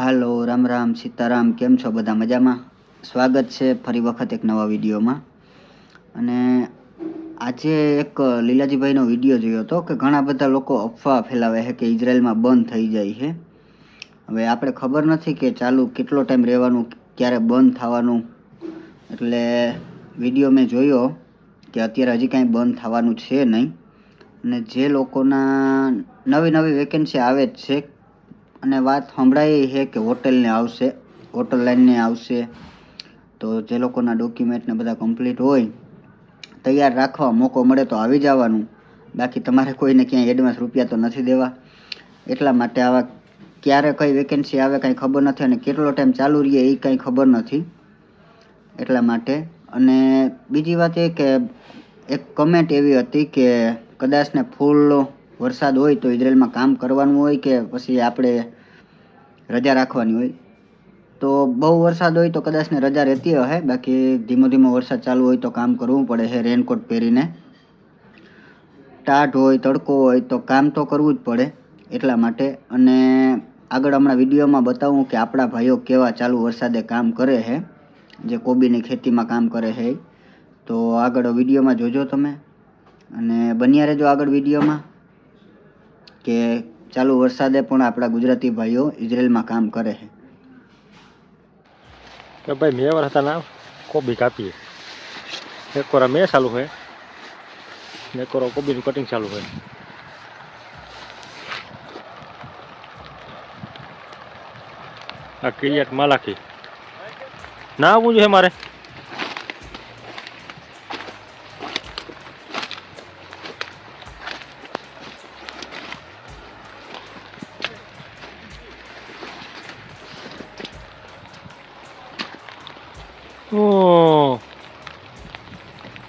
હાલો, રામ રામ, સીતારામ, કેમ છો બધા મજામાં? સ્વાગત છે ફરી વખત એક નવા વિડીયોમાં. અને આજે એક લીલાજીભાઈનો વીડિયો જોયો હતો કે ઘણા બધા લોકો અફવા ફેલાવે છે કે ઇઝરાયલમાં બંધ થઈ જાય છે. હવે આપણે ખબર નથી કે ચાલુ કેટલો ટાઈમ રહેવાનું, ક્યારે બંધ થવાનું. એટલે વીડિયો મેં જોયો કે અત્યારે હજી કાંઈ બંધ થવાનું છે નહીં. અને જે લોકોના નવી નવી વેકેન્સી આવે જ છે અને વાત સંભળાઈ છે કે હોટલને આવશે, હોટલ લાઈનને આવશે. તો જે લોકોના ડોક્યુમેન્ટને બધા કમ્પ્લીટ હોય, તૈયાર રાખવા મોકો મળે તો આવી જવાનું. બાકી તમારે કોઈને ક્યાંય એડવાન્સ રૂપિયા તો નથી દેવા. એટલા માટે આવા ક્યારે કઈ વેકેન્સી આવે કંઈ ખબર નથી અને કેટલો ટાઈમ ચાલુ રહે એ કાંઈ ખબર નથી. એટલા માટે અને બીજી વાત એ કે એક કમેન્ટ એવી હતી કે કદાચ ને ફૂલ વરસાદ હોય તો ઇઝરાયલમાં કામ કરવાનું હોય કે પછી આપણે રજા રાખવાની હોય. તો બહુ વરસાદ હોય તો કદાચ ને રજા રહેતી હોય બાકી ધીમો ધીમો વરસાદ ચાલુ હોય તો કામ કરવું પડે છે રેનકોટ પહેરીને. ટાઢ હોય, તડકો હોય તો કામ તો કરવું જ પડે એટલા માટે. અને આગળ હમણાં વિડીયોમાં બતાવું કે આપણા ભાઈઓ કેવા ચાલુ વરસાદે કામ કરે છે, જે કોબીની ખેતીમાં કામ કરે છે. તો આગળ વિડીયોમાં જોજો તમે. અને બન્યા રહેજો આગળ વિડીયોમાં. કે ચાલુ વરસાદે પણ આપણા ગુજરાતી ભાઈઓ ઇઝરાયલમાં કામ કરે છે. કે ભાઈ, મેં વર્ષ ના કોબી કાપીએ. એક કોરા મેં ચાલુ હોય, ને એક કોરા કોબીનું કટિંગ ચાલુ હોય. આ કિરિયાત માલાખી. ના આવવું જોઈએ મારે. ઓ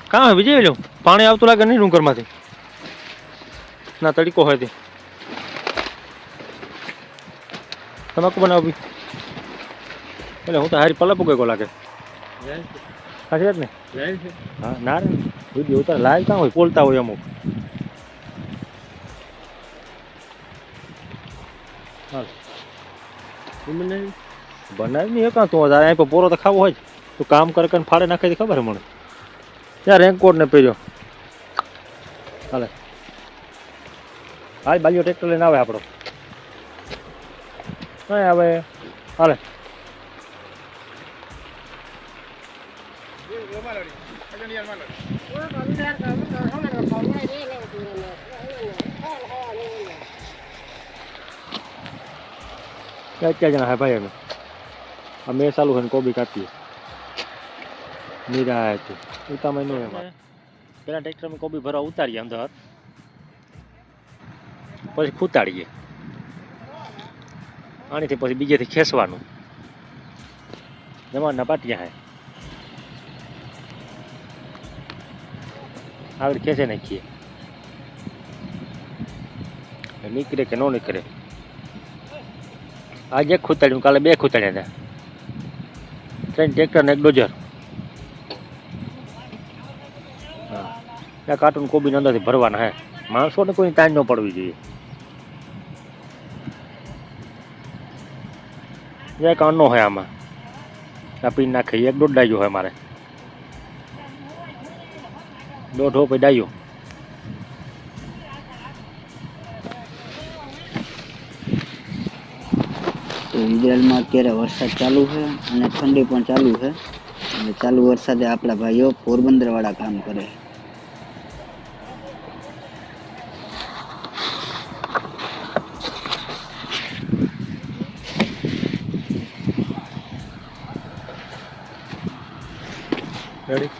કાં વિજય લ્યો પાણી આવતું લાગે નહીં ડુંગરમાંથી? ના તડીકો હોય તે. તમાકુ બનાવી એટલે હું તો હારી પલ્લા પૂગેકો લાગે. સાચી વાત ને? હા ના રે. બીજી ઉતાર. લાઈવ કાં હોય? બોલતા હોય અમુક. બનાવી? નહીં કાં તું? અહીં પર પોરો તો ખાવો હોય તું કામ કરે કરીને ફાડે નાખે છે ખબર મને? ત્યાં રેનકોટ ને પહેર્યો હાલે. હાલ બાજુ ટ્રેક્ટર લઈને આવે આપણો. હા હવે હાલે. ક્યાં ક્યાં જણા હે ભાઈ અમે? અમે ચાલુ છે ને કોબી કાપીએ. નિરાય છે ઉતામાં નું એમાં. પેલા ટ્રેક્ટરમાં કોબી ભરવા ઉતારીએ અંદર પછી ખૂતાડીએ. આણીથી પછી બીજેથી ખેંચવાનું. જમાના પાટિયા હે. આગળ ખેંચે નાખીએ. નીકળે કે ન નીકળે? આજે ખૂતાડ્યું? કાલે બે ખૂતાડ્યા હતા ત્રણ ટ્રેક્ટર ને એક ડોઝર. ત્યાં કાર્ટૂન કોબીની અંદરથી ભરવાના હે. માણસોને કોઈ તાણ ન પડવી જોઈએ. એક અન્નો હોય આમાં. કાપી નાખી, એક દોઢ ડાયો હોય મારે. દોઢો પછી ડાયો. ઇઝરાયલમાં અત્યારે વરસાદ ચાલુ છે અને ઠંડી પણ ચાલુ છે. અને ચાલુ વરસાદે આપણા ભાઈઓ પોરબંદરવાળા કામ કરે છે. રેડી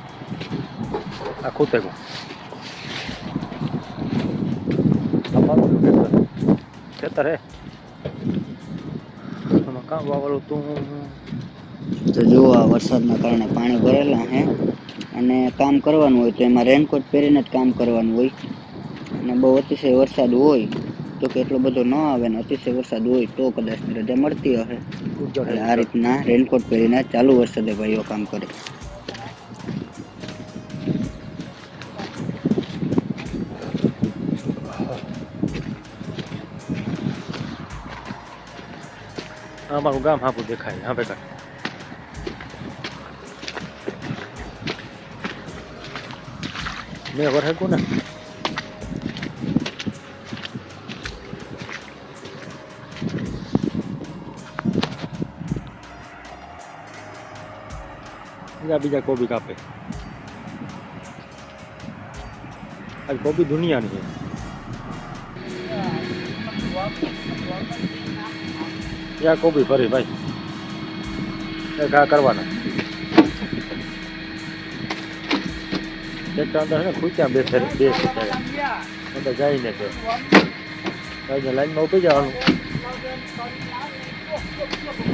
આખું તેગું ખેતર હે કામ વાવલું તું તો જુઓ આ વરસાદના કારણે પાણી ભરેલા હે અને કામ કરવાનું હોય તો એમાં રેનકોટ પહેરીને જ કામ કરવાનું હોય અને બહુ અતિશય વરસાદ હોય તો કે એટલો બધો ન આવે ને અતિશય વરસાદ હોય તો કદાચ રજા મળતી હશે એટલે આ રીતના રેનકોટ પહેરીને ચાલુ વરસાદે ભાઈઓ કામ કરે અમારું ગામ હાપુ દેખાય, હા બેટા મેં વરહેકું ને બીજા બીજા કોબી કાપે. આજ કોબી દુનિયાની છે. ત્યાં કોબી ભરી ભાઈ એ ઘા કરવાના ટ્રેક્ટર અંદર છે ને ખૂચ્યા બેસે બે છે અંદર જઈને છે જઈને લાઈનમાં ઊભી જવાનું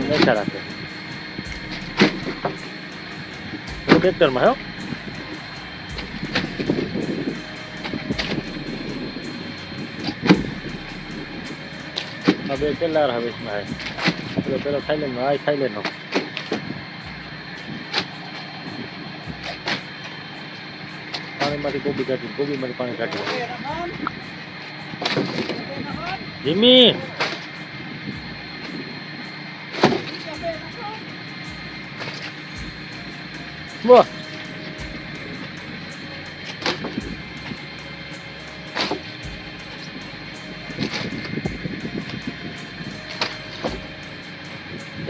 બેઠા રાખે હું ટ્રેક્ટરમાં હો આ બે કેટલા હવેશમાં હે આપણે પેલો થાઈલેન્ડમાં આ થાઈલેન્ડનો પાણીમાંથી કોબી કાઢી, કોબીમાંથી પાણી કાઢી. ધીમી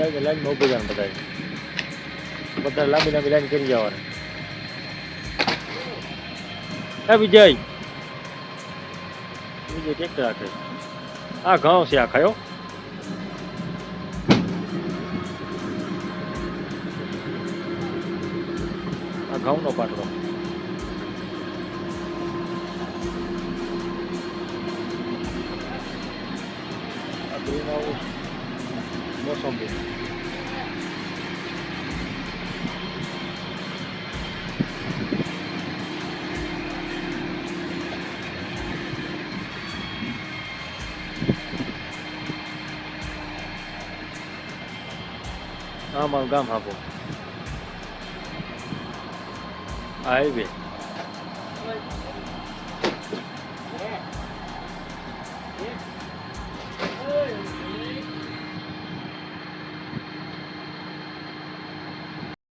વાહ ચાલ લાઈનમાં ઊભી જવાનું બધા બધા લાંબી લાંબી લાઈન કરી જવાની. હા વિજય. વિજય ટ્રેક્ટર રાખે આ ઘઉં છે આ ખાયો આ ઘઉંનો પાટલો. મોસંબી આ મારું ગામ હાપો હાઈવે